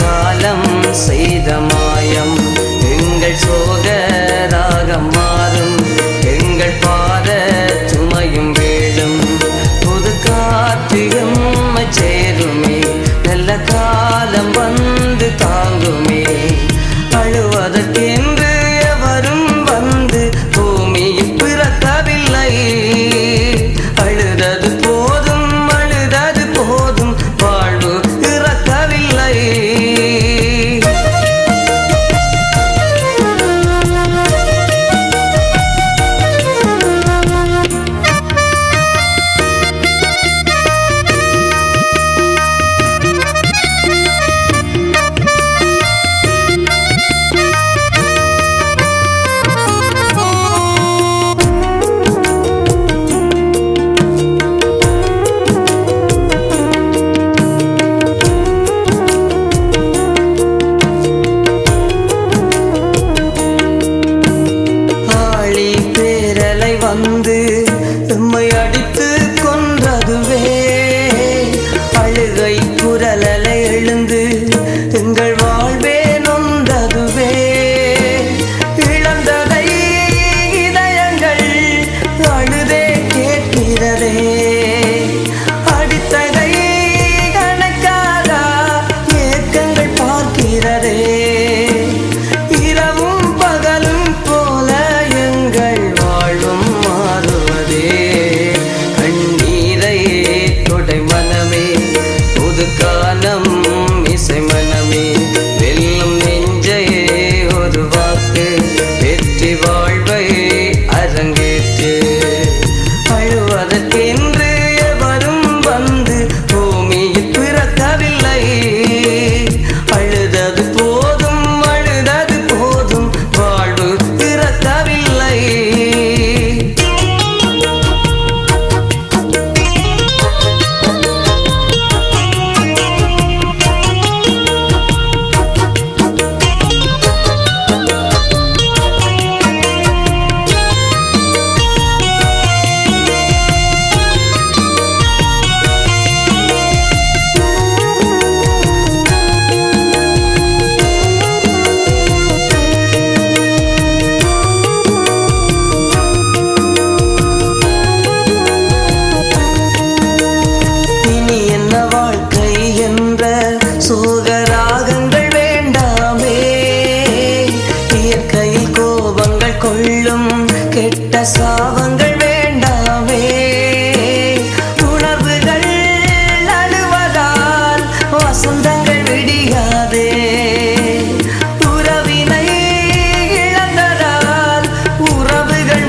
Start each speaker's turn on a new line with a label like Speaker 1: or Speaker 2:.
Speaker 1: காலம் செய்த மாயம். எங்கள் சோக ராகமா சோகராகங்கள் வேண்டாமே. இயற்கையில் கோபங்கள் கொள்ளும் கெட்ட சாவங்கள் வேண்டாமே. உணர்வுகள் அழுவதால் வசந்தங்கள் விடியாதே. உறவினை இழந்ததால் உறவுகள்